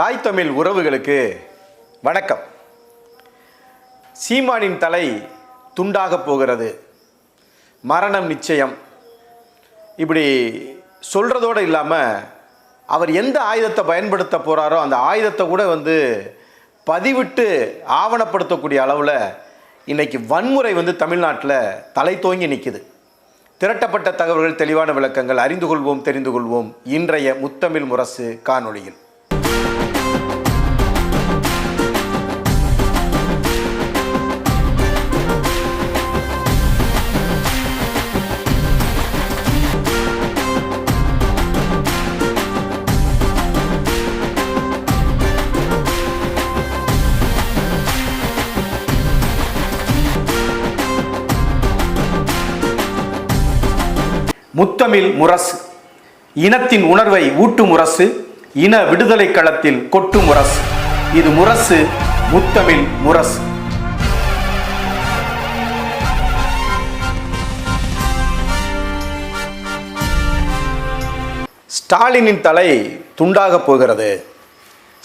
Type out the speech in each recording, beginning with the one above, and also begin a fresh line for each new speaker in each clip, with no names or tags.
தாய் தமிழ் உறவுகளுக்கு வணக்கம். சீமானின் தலை துண்டாக போகிறது. மரணம் நிச்சயம். இப்படி சொல்கிறதோடு இல்லாமல் அவர் எந்த ஆயுதத்தை பயன்படுத்த போகிறாரோ அந்த ஆயுதத்தை கூட வந்து பதிவிட்டு ஆவணப்படுத்தக்கூடிய அளவில் இன்றைக்கி வன்முறை வந்து தமிழ்நாட்டில் தலை தோங்கி நிற்கிது திரட்டப்பட்ட தகவல்கள் தெளிவான விளக்கங்கள் அறிந்து கொள்வோம் தெரிந்து கொள்வோம். இன்றைய முத்தமிழ் முரசு காணொளியில். முத்தமிழ் முரசு. இனத்தின் உணர்வை ஊட்டு முரசு இன விடுதலை களத்தில் கொட்டு முரசு. இது முரசு முத்தமிழ் முரசு. ஸ்டாலினின் தலை துண்டாக போகிறது.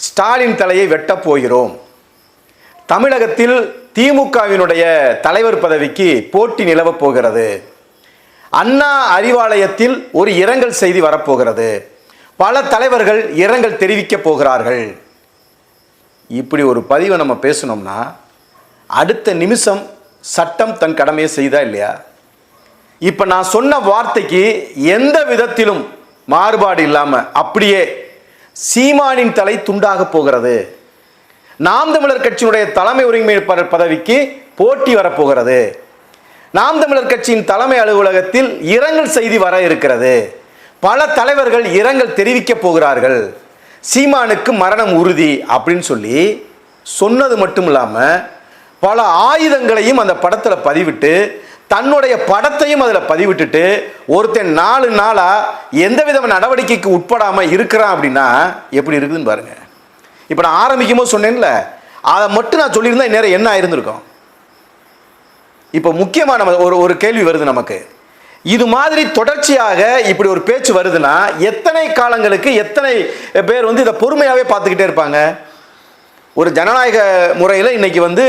ஸ்டாலின் தலையை வெட்டப் போகிறோம். தமிழகத்தில் திமுகவினுடைய தலைவர் பதவிக்கு போட்டி நிலவப் போகிறது. அண்ணா அறிவாலயத்தில் ஒரு இரங்கல் செய்தி வரப்போகிறது. பல தலைவர்கள் இரங்கல் தெரிவிக்கப் போகிறார்கள். இப்படி ஒரு பதிவை நம்ம பேசணும்னா அடுத்த நிமிஷம் சட்டம் தன் கடமையை செய்தா இல்லையா? இப்போ நான் சொன்ன வார்த்தைக்கு எந்த விதத்திலும் மாறுபாடு இல்லாமல் அப்படியே சீமானின் தலை துண்டாக போகிறது. நாம் தமிழர் கட்சியினுடைய தலைமை ஒருங்கிணைப்பாளர் பதவிக்கு போட்டி வரப்போகிறது. நாம் தமிழர் கட்சியின் தலைமை அலுவலகத்தில் இரங்கல் செய்தி வர இருக்கிறது. பல தலைவர்கள் இரங்கல் தெரிவிக்க போகிறார்கள். சீமானுக்கு மரணம் உறுதி அப்படின்னு சொல்லி சொன்னது மட்டும் இல்லாமல் பல ஆயுதங்களையும் அந்த படத்தில் பதிவிட்டு தன்னுடைய படத்தையும் அதில் பதிவிட்டுட்டு ஒருத்தன் நாலு நாளாக எந்த விதமான நடவடிக்கைக்கு உட்படாமல் இருக்கிறான் அப்படின்னா எப்படி இருக்குதுன்னு பாருங்கள் இப்போ நான் ஆரம்பிக்கும் போது சொன்னேன்ல அதை மட்டும் நான் சொல்லியிருந்தா நேரம் என்ன ஆயிருந்திருக்கோம்? இப்போ முக்கியமான நம்ம ஒரு ஒரு கேள்வி வருது நமக்கு. இது மாதிரி தொடர்ச்சியாக இப்படி ஒரு பேச்சு வருதுன்னா எத்தனை காலங்களுக்கு எத்தனை பேர் வந்து இதை பொறுமையாகவே பார்த்துக்கிட்டே இருப்பாங்க? ஒரு ஜனநாயக முறையில் இன்னைக்கு வந்து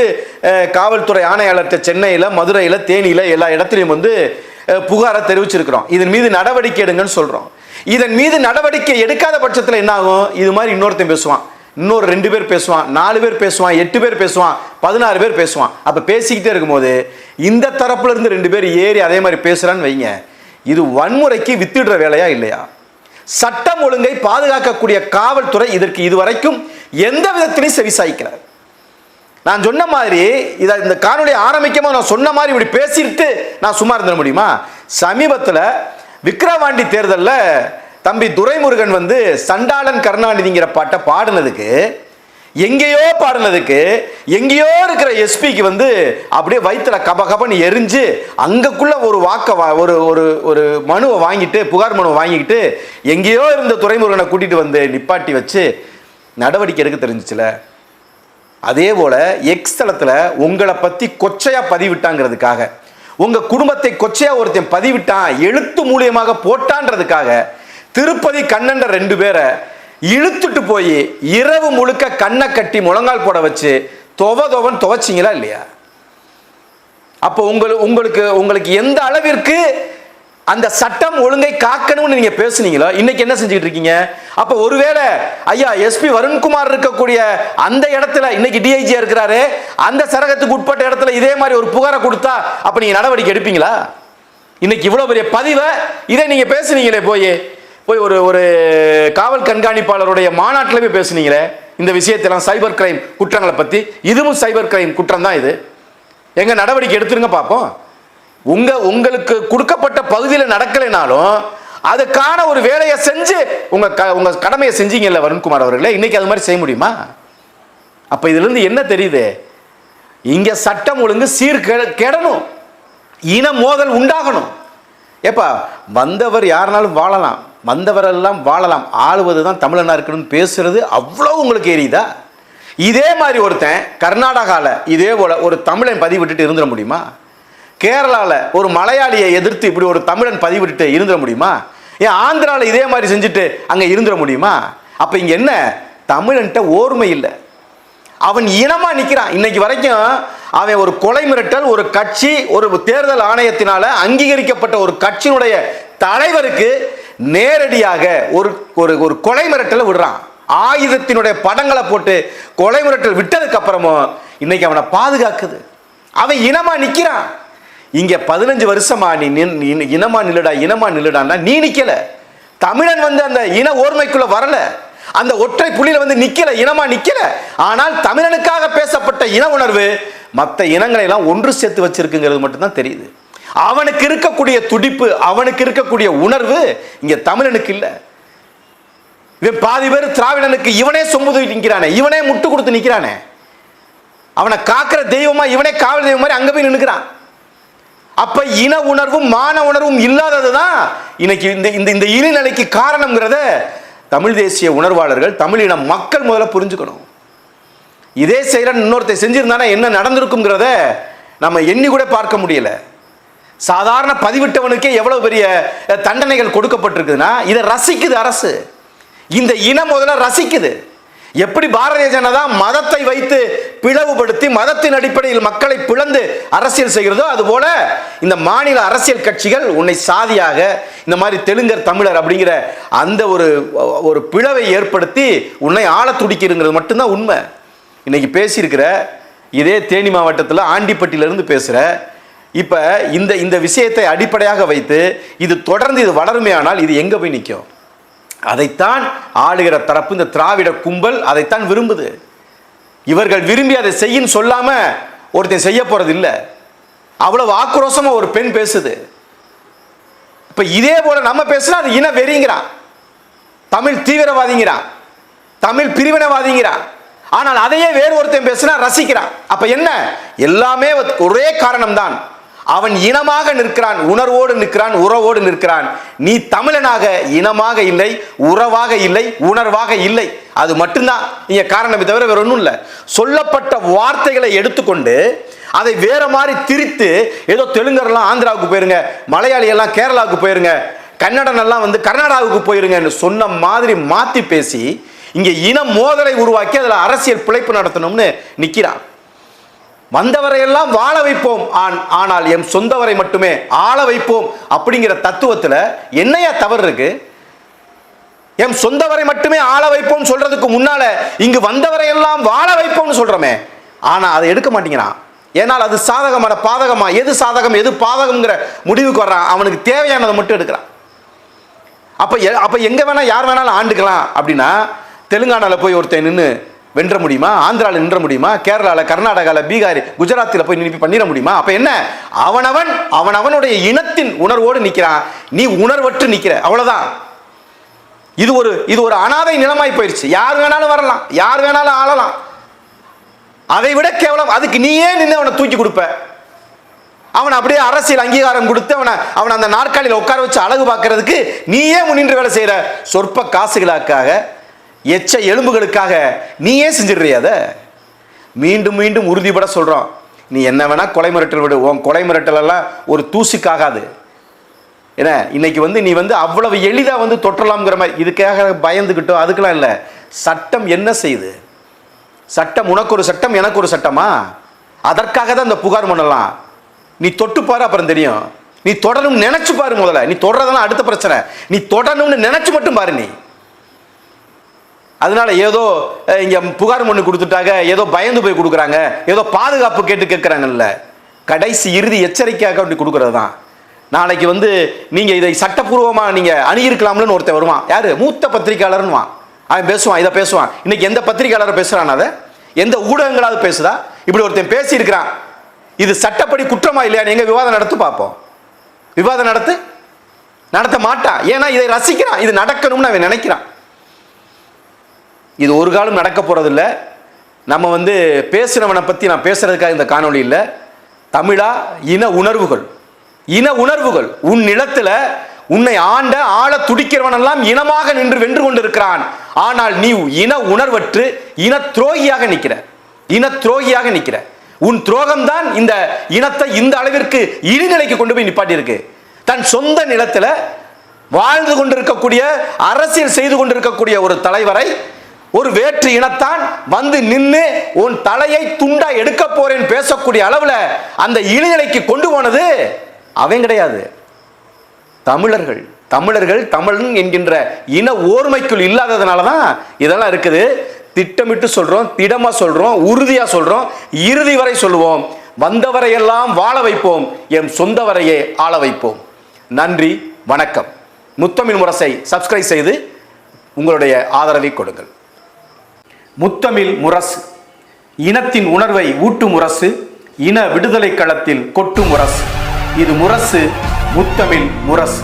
காவல்துறை ஆணையாளர்கிட்ட சென்னையில் மதுரையில் தேனியில் எல்லா இடத்துலையும் வந்து புகாரை தெரிவிச்சிருக்கிறோம். இதன் மீது நடவடிக்கை எடுங்கன்னு சொல்கிறோம் இதன் மீது நடவடிக்கை எடுக்காத பட்சத்தில் என்னாகும் இது மாதிரி இன்னொருத்தன் பேசுவான். இன்னொரு ரெண்டு பேர் பேசுவான் நாலு பேர் பேசுவான் எட்டு பேர் பேசுவான் பதினாறு பேர் பேசுவான். அப்போ பேசிக்கிட்டே இருக்கும்போது இந்த தரப்புல இருந்து ரெண்டு பேர் ஏறி அதே மாதிரி பேசுகிறான்னு வைங்க. இது வன்முறைக்கு வித்திடுற வேலையா இல்லையா? சட்டம் ஒழுங்கை பாதுகாக்கக்கூடிய காவல்துறை இதற்கு இதுவரைக்கும் எந்த விதத்திலையும் செவிசாய்க்கிறார் நான் சொன்ன மாதிரி இதை இந்த காணொலி ஆரம்பிக்கமா நான் சொன்ன மாதிரி இப்படி பேசிட்டு நான் சும்மா இருந்துட முடியுமா? சமீபத்தில் விக்கிரவாண்டி தேர்தலில் தம்பி துரைமுருகன் வந்து சண்டாளன் கருணாநிதிங்கிற பாட்டை பாடினதுக்கு எங்கேயோ பாடினதுக்கு எங்கேயோ இருக்கிற எஸ்பிக்கு வந்து அப்படியே வயிற்றுல கப கபன்னு எரிஞ்சு அங்கக்குள்ள ஒரு வாக்க ஒரு ஒரு ஒரு மனுவை வாங்கிட்டு புகார் மனுவை வாங்கிக்கிட்டு எங்கேயோ இருந்த துரைமுருகனை கூட்டிகிட்டு வந்து நிப்பாட்டி வச்சு நடவடிக்கை எடுக்க தெரிஞ்சிச்சுல? அதே போல் எக்ஸ் தளத்தில் உங்களை பற்றி கொச்சையாக பதிவிட்டாங்கிறதுக்காக உங்கள் குடும்பத்தை கொச்சையாக ஒருத்தன் பதிவிட்டான் எழுத்து மூலியமாக போட்டான்றதுக்காக திருப்பதி கண்ணன்ற ரெண்டு பேரை இழுத்துட்டு போய் இரவு முழுக்க கண்ணை கட்டி முழங்கால் போட வச்சு தொவ தொவன் துவைச்சிங்களா இல்லையா? அப்போ உங்களுக்கு உங்களுக்கு உங்களுக்கு எந்த அளவிற்கு அந்த சட்டம் ஒழுங்கை காக்கணும்னு நீங்க பேசுனீங்களோ இன்னைக்கு என்ன செஞ்சுட்டு இருக்கீங்க? அப்ப ஒருவேளை ஐயா எஸ்பி வருண்குமார் இருக்கக்கூடிய அந்த இடத்துல இன்னைக்கு டிஐஜியா இருக்கிறாரு அந்த சரகத்துக்கு உட்பட்ட இடத்துல இதே மாதிரி ஒரு புகாரை கொடுத்தா அப்ப நீங்க நடவடிக்கை எடுப்பீங்களா? இன்னைக்கு இவ்வளவு பெரிய பதிவை இதை நீங்க பேசுனீங்களே போய் போய் ஒரு ஒரு காவல் கண்காணிப்பாளருடைய மாநாட்டில் போய் பேசுனீங்களே இந்த விஷயத்தெல்லாம் சைபர் கிரைம் குற்றங்களை பற்றி இதுவும் சைபர் கிரைம் குற்றம் தான் இது. எங்கள் நடவடிக்கை எடுத்துருங்க பார்ப்போம் உங்கள் உங்களுக்கு கொடுக்கப்பட்ட பகுதியில் நடக்கலைனாலும் அதுக்கான ஒரு வேலையை செஞ்சு உங்கள் க உங்கள் கடமையை செஞ்சீங்கல்ல வருண்குமார் அவர்களே இன்னைக்கு அது மாதிரி செய்ய முடியுமா? அப்போ இதுலேருந்து என்ன தெரியுது? இங்கே சட்டம் ஒழுங்கு சீர் கெடணும். இன மோதல் உண்டாகணும். ஏப்பா வந்தவர் யாருனாலும் வாழலாம். வந்தவரெல்லாம் வாழலாம். ஆளுவது தான் தமிழனா இருக்கணும்னு பேசுகிறது அவ்வளோ உங்களுக்கு எரியுதா? இதே மாதிரி ஒருத்தன் கர்நாடகாவில் இதே போல் ஒரு தமிழன் பதிவிட்டுட்டு இருந்துட முடியுமா? கேரளாவில் ஒரு மலையாளியை எதிர்த்து இப்படி ஒரு தமிழன் பதிவிட்டுட்டு இருந்துட முடியுமா? ஏன் ஆந்திராவில் இதே மாதிரி செஞ்சுட்டு அங்கே இருந்துட முடியுமா? அப்போ இங்கே என்ன? தமிழன்ட்ட ஓர்மை இல்லை. அவன் இனமாக நிற்கிறான் இன்னைக்கு வரைக்கும் அவன் ஒரு கொலை மிரட்டல் ஒரு கட்சி ஒரு தேர்தல் ஆணையத்தினால அங்கீகரிக்கப்பட்ட ஒரு கட்சியினுடைய தலைவருக்கு நேரடியாக ஒரு ஒரு ஒரு கொலை மிரட்டலை விடுறான். ஆயுதத்தினுடைய படங்களை போட்டு கொலை மிரட்டல் விட்டதுக்கு அப்புறமும் இன்னைக்கு அவனை பாதுகாக்குது. அவன் இனமா நிற்கிறான் இங்க பதினஞ்சு வருஷமா நீ நின்- இனமா நில்லுடா இனமா நில்லுடான்னா நீ நிக்கல. தமிழன் வந்து அந்த இன ஓர்மைக்குள்ள வரல. அந்த ஒற்றை புள்ளியில வந்து நிக்கல இனமா நிக்கல. ஆனால் தமிழனுக்காக பேசப்பட்ட இன உணர்வு மற்ற இனங்களை எல்லாம் ஒன்று சேர்த்து வச்சிருக்குங்கிறது மட்டும்தான் தெரியுது. அவனுக்கு இருக்கக்கூடிய துடிப்பு அவனுக்கு இருக்கக்கூடிய உணர்வு இங்க தமிழனுக்கு இல்லை. இவன் பாதி பேர் திராவிடனுக்கு இவனே சொம்புது நிற்கிறானே இவனே முட்டு கொடுத்து நிற்கிறானே அவனை காக்கிற தெய்வமா இவனே காவல் தெய்வம் மாதிரி அங்கே போய் நின்றுக்கிறான் அப்ப இன உணர்வும் மான உணர்வும் இல்லாதது தான் இன்னைக்கு இந்த இந்த இந்த இழிநிலைக்கு காரணம்ங்கிறத தமிழ் தேசிய உணர்வாளர்கள் தமிழின மக்கள் முதல்ல புரிஞ்சுக்கணும். இதே செயலன் இன்னொருத்தர் செஞ்சிருந்தானா என்ன நடந்திருக்குங்கிறத நம்ம எண்ணி கூட பார்க்க முடியலை. சாதாரண பதிவிட்டவனுக்கே எவ்வளவு பெரிய தண்டனைகள் கொடுக்கப்பட்டிருக்குதுன்னா இதை ரசிக்குது அரசு. இந்த இனம் முதல்ல ரசிக்குது. எப்படி பாரதிய ஜனதா மதத்தை வைத்து பிளவுபடுத்தி மதத்தின் அடிப்படையில் மக்களை பிளந்து அரசியல் செய்கிறதோ அதுபோல இந்த மாநில அரசியல் கட்சிகள் உன்னை சாதியாக இந்த மாதிரி தெலுங்கர் தமிழர் அப்படிங்கிற அந்த ஒரு ஒரு பிளவை ஏற்படுத்தி உன்னை ஆள துடிக்கிறங்கிறது மட்டும்தான் உண்மை. இன்னைக்கு பேசியிருக்கிற இதே தேனி மாவட்டத்தில் ஆண்டிப்பட்டியிலிருந்து பேசுகிற இப்போ இந்த இந்த விஷயத்தை அடிப்படையாக வைத்து இது தொடர்ந்து இது வளருமேயானால் இது எங்கே போய் நிற்கும் அதைத்தான் ஆளுகிற தரப்பு இந்த திராவிட கும்பல் அதைத்தான் விரும்புது. இவர்கள் விரும்பி அதை செய்யின்னு சொல்லாமல் ஒருத்தன் செய்ய போகிறது இல்லை. அவ்வளோ ஆக்ரோஷமாக ஒரு பெண் பேசுது. இப்போ இதே போல் நம்ம பேசுனா அது இன வெறிங்கிறான். தமிழ் தீவிரவாதிங்கிறான். தமிழ் பிரிவினவாதிங்கிறான். ஆனால் அதையே வேறு ஒருத்தன் பேசினா ரசிக்கிறான். அப்ப என்ன? எல்லாமே ஒரே காரணம்தான். அவன் இனமாக நிற்கிறான் உணர்வோடு நிற்கிறான் உறவோடு நிற்கிறான். நீ தமிழனாக இனமாக இல்லை உறவாக இல்லை உணர்வாக இல்லை. அது மட்டும்தான். இங்கே காரணமே தவிர வேற ஒன்றும் இல்லை. சொல்லப்பட்ட வார்த்தைகளை எடுத்துக்கொண்டு அதை வேற மாதிரி திரித்து ஏதோ தெலுங்கர்லாம் ஆந்திராவுக்கு போயிருங்க மலையாளி எல்லாம் கேரளாவுக்கு போயிருங்க கன்னடன் எல்லாம் வந்து கர்நாடகாவுக்கு போயிருங்கன்னு சொன்ன மாதிரி மாற்றி பேசி இங்கே இன மோதலை உருவாக்கி அதில் அரசியல் பிழைப்பு நடத்தணும்னு நிற்கிறான் வந்தவரையெல்லாம் வாழ வைப்போம். ஆன்- ஆனால் எம் சொந்தவரை மட்டுமே ஆள வைப்போம். அப்படிங்கிற தத்துவத்தில் என்னையா தவறு இருக்கு? எம் சொந்தவரை மட்டுமே ஆள வைப்போம் சொல்றதுக்கு முன்னால இங்கு வந்தவரையெல்லாம் வாழ வைப்போம்னு சொல்றோமே. ஆனால் அதை எடுக்க மாட்டேங்கிறான். ஏன்னால் அது சாதகமான பாதகமா? எது சாதகம் எது பாதகம்ங்கிற முடிவுக்கு வர்றான். அவனுக்கு தேவையானதை மட்டும் எடுக்கிறான். அப்போ எ- எங்கே வேணால் யார் வேணாலும் ஆண்டுக்கலாம். அப்படின்னா தெலுங்கானாவில் போய் ஒருத்தன் நின்று வென்ற முடியுமா? ஆந்திராவில் நின்ற முடியுமா? கேரளாவில் கர்நாடகாவில் பீகார் குஜராத்தில் போய் நினைப்பு பண்ணிட முடியுமா? அப்போ என்ன? அவனவன் அவனவனுடைய இனத்தின் உணர்வோடு நிற்கிறான் நீ உணர்வற்று நிற்கிற அவ்வளோதான் இது ஒரு இது ஒரு அனாதை நிலமாய் போயிடுச்சு யார் வேணாலும் வரலாம். யார் வேணாலும் ஆளலாம். அதை விட கேவலம் அதுக்கு நீயே நின்று அவனை தூக்கி கொடுப்ப. அவனை அப்படியே அரசியல் அங்கீகாரம் கொடுத்து அவனை அவனை அந்த நாற்காலியில் உட்கார வச்சு அழகு பார்க்கறதுக்கு நீயே முன்னின்று வேலை செய்கிற சொற்ப காசுகளுக்காக எச்ச எலும்புகளுக்காக நீயே செஞ்சிடுறியாத அதை? மீண்டும் மீண்டும் உறுதிபட சொல்கிறோம் நீ என்ன வேணால் கொலை மிரட்டல் விடு. உன் கொலை மிரட்டலெல்லாம் ஒரு தூசிக்காகாது. ஏன்னா இன்னைக்கு வந்து நீ வந்து அவ்வளவு எளிதாக வந்து தொற்றலாம்ங்கிற மாதிரி இதுக்காக பயந்துக்கிட்டோ அதுக்கெலாம் இல்லை. சட்டம் என்ன செய்யுது சட்டம் உனக்கு ஒரு சட்டம் எனக்கு ஒரு சட்டமா? அதற்காக தான் இந்த புகார் பண்ணலாம். நீ தொட்டு பாரு அப்புறம் தெரியும். நீ தொடரும் நினச்சி பாரு முதல்ல. நீ தொடரதெல்லாம் அடுத்த பிரச்சனை. நீ தொடரணும்னு நினச்சி மட்டும் பாரு நீ. அதனால ஏதோ இங்கே புகார் மனு கொடுத்துட்டாங்க ஏதோ பயந்து போய் கொடுக்குறாங்க ஏதோ பாதுகாப்பு கேட்டு கேட்குறாங்கல்ல. கடைசி இறுதி எச்சரிக்கையாக அப்படி கொடுக்குறது தான் நாளைக்கு வந்து நீங்கள் இதை சட்டப்பூர்வமாக நீங்கள் அணுகிருக்கலாம்னு ஒருத்தன் வருவான். யார்? மூத்த பத்திரிகையாளர்னுவான் அவன் பேசுவான் இதை பேசுவான். இன்னைக்கு எந்த பத்திரிகையாளர் பேசுகிறான் அதை? எந்த ஊடகங்களாவது பேசுதா? இப்படி ஒருத்தன் பேசியிருக்கிறான். இது சட்டப்படி குற்றமா இல்லையான்னு எங்கள் விவாதம் நடத்து பார்ப்போம். விவாதம் நடத்து நடத்த மாட்டான். ஏன்னா இதை ரசிக்கிறான். இது நடக்கணும்னு அவன் நினைக்கிறான். இது ஒரு காலம் நடக்க போகிறதில்ல நம்ம வந்து பேசுகிறவனை பற்றி நான் பேசுகிறதுக்காக இந்த காணொளி இல்லை. தமிழா இன உணர்வுகள். இன உணர்வுகள். உன் நிலத்தில் உன்னை ஆண்ட ஆள துடிக்கிறவனெல்லாம் இனமாக நின்று வென்று கொண்டிருக்கிறான். ஆனால் நீ இன உணர்வற்று இன துரோகியாக நிற்கிற. இன துரோகியாக நிற்கிற. உன் துரோகம்தான் இந்த இனத்தை இந்த அளவிற்கு இழிநிலைக்கு கொண்டு போய் நிப்பாட்டி இருக்கு தன் சொந்த நிலத்தில் வாழ்ந்து கொண்டிருக்கக்கூடிய அரசியல் செய்து கொண்டிருக்கக்கூடிய ஒரு தலைவரை ஒரு வேற்று இனத்தான் வந்து நின்று உன் தலையை துண்டா எடுக்க போறேன் பேசக்கூடிய அளவில் அந்த இழிநிலைக்கு கொண்டு போனது அவன் கிடையாது. தமிழர்கள் தமிழர்கள் தமிழன் என்கின்ற இன ஓர்மைக்குள் இல்லாததுனால தான் இதெல்லாம் இருக்குது. திட்டமிட்டு சொல்றோம் திடமா சொல்றோம் உறுதியா சொல்றோம் இறுதி வரை சொல்லுவோம். வந்தவரையெல்லாம் வாழ வைப்போம் எம் சொந்த வரையே ஆள வைப்போம். நன்றி வணக்கம். முத்தமிழ் முரசை சப்ஸ்கிரைப் செய்து உங்களுடைய ஆதரவை கொடுங்கள். முத்தமிழ் முரசு. இனத்தின் உணர்வை ஊட்டும் முரசு இன விடுதலை களத்தில் கொட்டும் முரசு. இது முரசு முத்தமிழ் முரசு.